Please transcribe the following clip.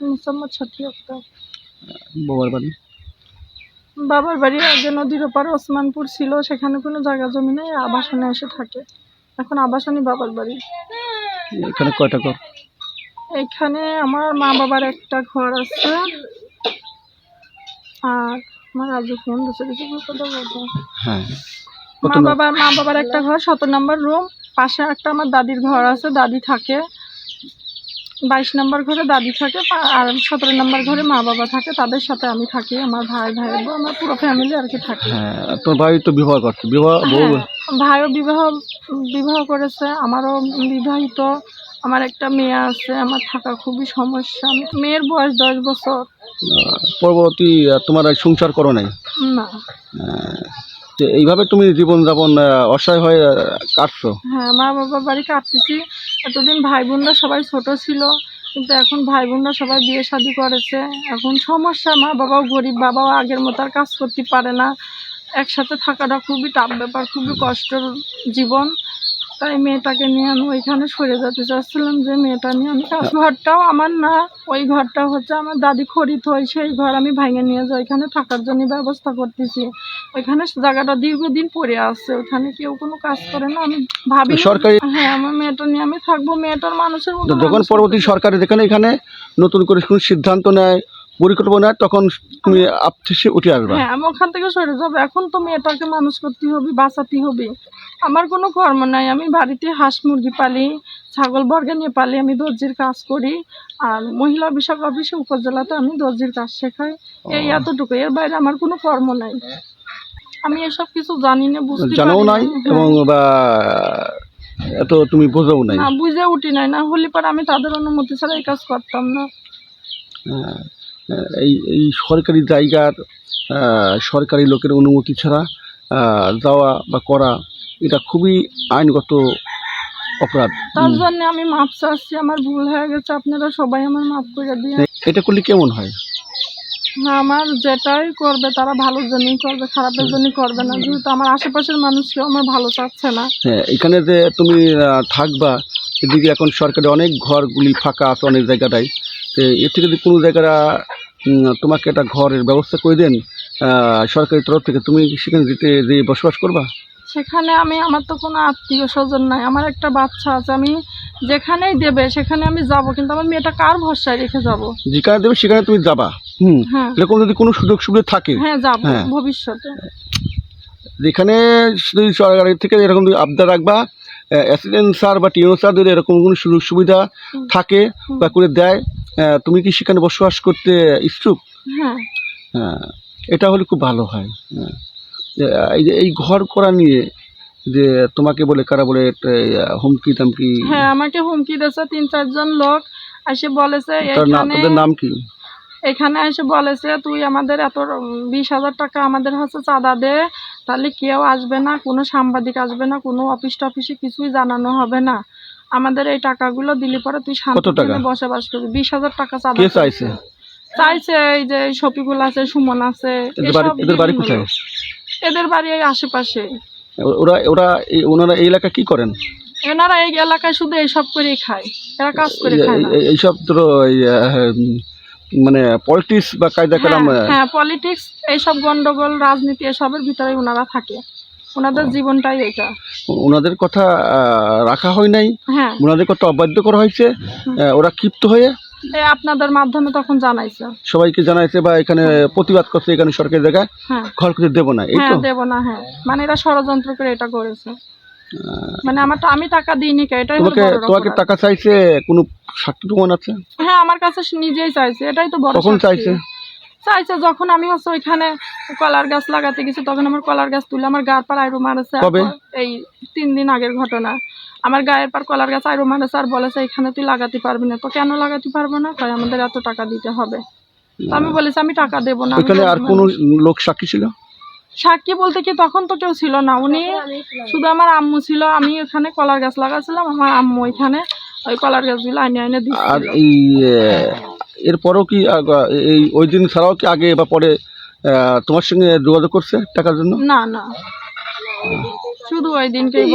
মোসাম্মদ সাথী আক্তার। বাবার বাড়ি? বাবার বাড়ি আগে নদীর ওপারে ওসমানপুর ছিল সেখানে কোনো জায়গা জমি নেই আবাসনে এসে থাকে। এখন আবাসনই বাবার বাড়ি। এখানে কয়টা ঘর? এখানে আমার মা বাবার একটা ঘর আছে আর আমার আজও ফোন দিচ্ছে কিছু কথা বলব হ্যাঁ। মা বাবার মা বাবার একটা ঘর সতেরো নম্বর রুম পাশে একটা আমার দাদির ঘর আছে দাদি থাকে। বাইশ নম্বর ঘরে দাদি থাকে আর সতেরো নম্বর ঘরে মা বাবা থাকে তাদের সাথে আমি থাকি আমার ভাই ভাই বোন, আমার পুরো ফ্যামিলি আর কি থাকে। হ্যাঁ তোমার ভাই তো বিবাহ করছে বিবাহ হ্যাঁ, ভাইও বিবাহ বিবাহ করেছে আমারও বিবাহিত আমার একটা মেয়ে আছে আমার থাকা খুবই সমস্যা মেয়ের বয়স দশ বছর। পরবর্তী তোমার সংসার করো নাই? না। এইভাবে তুমি জীবনযাপন অসহায় হয়ে কাটছো? হ্যাঁ মা বাবার বাড়ি কাটতেছি এতদিন ভাই বোনরা সবাই ছোট ছিল, কিন্তু এখন ভাই বোনরা সবাই বিয়ে শাদি করেছে। এখন সমস্যা, মা বাবাও গরিব, বাবাও আগের মতো আর কাজ করতে পারে না। একসাথে থাকাটা খুবই টাফ ব্যাপার, খুবই কষ্টের জীবন। তাই মেয়েটাকে নিয়ে আমি ওইখানে সরে যেতে চাচ্ছিলাম যে, মেয়েটা নিয়ে আমি কাজ ঘরটাও আমার না, ওই ঘরটা হচ্ছে আমার দাদি খরিদ হয়, সেই ঘর আমি ভাঙে নিয়ে যাই, ওইখানে থাকার জন্য ব্যবস্থা করতেছি। ওইখানে জায়গাটা দীর্ঘদিন পড়ে আছে ওইখানে কেউ কোনো কাজ করে না। আমি ভাবি সরকারি- হ্যাঁ আমার মেয়েটা নিয়ে আমি থাকব মেয়েটার মানুষের মতো যখন পরবর্তী সরকার যেখানে এখানে নতুন করে কোনো সিদ্ধান্ত নেয় পরিকল্পনা তখন তুমি আপসে উঠে আসবা। হ্যাঁ আমি ওখান থেকে সরে যাব। এখন তো মেয়েটাকে মানুষ করতে হবে বাঁচাতে হবে। আমার কোনো কর্ম নাই। আমি বাড়িতে হাঁস মুরগি পালি ছাগল বর্গে নিয়ে পালি আমি দর্জির কাজ করি। আর মহিলা বিষয়ক অফিসে উপজেলাতে আমি দর্জির কাজ শেখাই। এই এতটুকু। এর বাইরে আমার কোনো কর্ম নাই। আমি এসব কিছু জানি না বুঝতে জানাও পারি না। নাই হ্যাঁ। এবং বা এত তুমি বোঝাও নাই। না বুঝে উঠি নাই। না হলে পরে আমি তাদের অনুমতি ছাড়া এই কাজ করতাম না। এই এই সরকারি জায়গার সরকারি লোকের অনুমতি ছাড়া যাওয়া বা করা এটা খুবই আইনগত অপরাধ। তার জন্য আমি মাপ চাচ্ছি আমার ভুল হয়ে গেছে আপনারা সবাই আমার মাফ করে দিয়ে এটা করলে কেমন হয়? আমার যেটাই করবে তারা ভালোর জন্যই করবে খারাপের জন্যই করবে না। যেহেতু আমার আশেপাশের মানুষ কেউ আমার ভালো চাচ্ছে না। হ্যাঁ এখানে যে তুমি থাকবা এদিকে এখন সরকারি অনেক ঘরগুলি ফাঁকা আছে অনেক জায়গাটায়। তো এর থেকে যদি কোনো জায়গাটা তোমাকে একটা ঘরের ব্যবস্থা করে দেন সরকারি তরফ থেকে তুমি সেখানে যেতে যে বসবাস করবা? সেখানে আমি আমার তো কোনো আত্মীয় স্বজন নাই। আমার একটা বাচ্চা আছে আমি যেখানেই দেবে সেখানে আমি যাব। কিন্তু আমার মেয়েটা কার ভরসায় রেখে যাব? যেখানে দেবে সেখানে তুমি যাবা। হুম হ্যাঁ। এরকম যদি কোনো সুযোগ সুবিধা থাকে হ্যাঁ যাব হ্যাঁ। ভবিষ্যতে। যেখানে সরকারের থেকে এরকম যদি আবদার রাখবা অ্যাসিডেন্ট স্যার বা টিও স্যার যদি এরকম কোনো সুযোগ সুবিধা থাকে বা করে দেয় আহ, তুমি কি সেখানে বসবাস করতে ইচ্ছুক? হ্যাঁ। হ্যাঁ এটা হলে খুব ভালো হয়। হ্যাঁ। এই যে এই ঘর করা নিয়ে যে তোমাকে বলে কারা বলে আহ, হুমকি টামকি? হ্যাঁ আমাকে হুমকি দিয়েছে তিন চারজন লোক। এসে বলেছে তার নাম এখানে তাদের নাম কি? এখানে এসে বলেছে তুই আমাদের এত বিশ হাজার টাকা আমাদের হচ্ছে চাঁদা দে। তাহলে কেউ আসবে না কোনো সাংবাদিক আসবে না কোনো অফিস টফিসে কিছুই জানানো হবে না। আমাদের এই টাকাগুলো দিলে পরে তুই বসবাস করবি। বিশ হাজার টাকা চাঁদা চাইছে? চাইছে এই যে শফিকুল আছে সুমন আছে এদের বাড়ি এসব এদের বাড়ি কোথায়? এদের বাড়ি এই আশেপাশে। ওরা ওরা ওনারা এই এলাকা কি করেন? এনারা এই এলাকায় শুধু এইসব করেই খায়। এরা কাজ করে খায় এইসব উম, মানে পলিটিক্স বা কায়দা কালাম হ্যাঁ, হ্যাঁ পলিটিক্স এইসব গন্ডগোল রাজনীতি এসবের ভিতরে ওনারা থাকে। ওনাদের জীবনটাই এটা ওনাদের কথা রাখা হয় নাই? হ্যাঁ। ওনাদের কথা অবাধ্য করা হয়েছে? ওরা ক্ষিপ্ত হয়ে? আপনাদের মাধ্যমে তখন জানাইছে। সবাইকে জানাইছে বা এখানে প্রতিবাদ করছে এখানে সরকারি জায়গায়? হ্যাঁ। ঘর করে দেবো না এই তো? হ্যাঁ দেবো না হ্যাঁ। মানে এরা ষড়যন্ত্র করে এটা করেছে। মানে আমার তো আমি টাকা দিইনি কে এটাই হলো তোমাকে তোমাকে টাকা চাইছে কোনো সাক্ষী প্রমাণ আছে? হ্যাঁ আমার কাছে নিজেই চাইছে এটাই তো বড় কখন চাইছে? চাইছে যখন আমি হচ্ছে ওইখানে কলার গাছ লাগাতে গেছি তখন আমার কলার গাছ তুলে আমার গার পার আইরো মারেছে? এই তিন দিন আগের ঘটনা। আমার গায়ের পার কলার গাছ আইরো মারেছে আর বলেছে এখানে তুই লাগাতে পারবি না। তো কেন লাগাতে পারব না? তাই আমাদের এত টাকা দিতে হবে। তো আমি বলেছি আমি টাকা দেবো না আর কোনো লোক সাক্ষী ছিল? সাক্ষী বলতে কি তখন তো কেউ ছিল না। উনি শুধু আমার আম্মু ছিল। আমি ওখানে কলার গাছ লাগাছিলাম। আমার আম্মু ওইখানে ওই কলার গাছগুলো আইনে আইনে আর এই এরপরও কি এই ওই দিন ছাড়াও কি আগে বা পরে আহ, তোমার সঙ্গে যোগাযোগ করছে টাকার জন্য? না না। শুধু ওই দিনকেই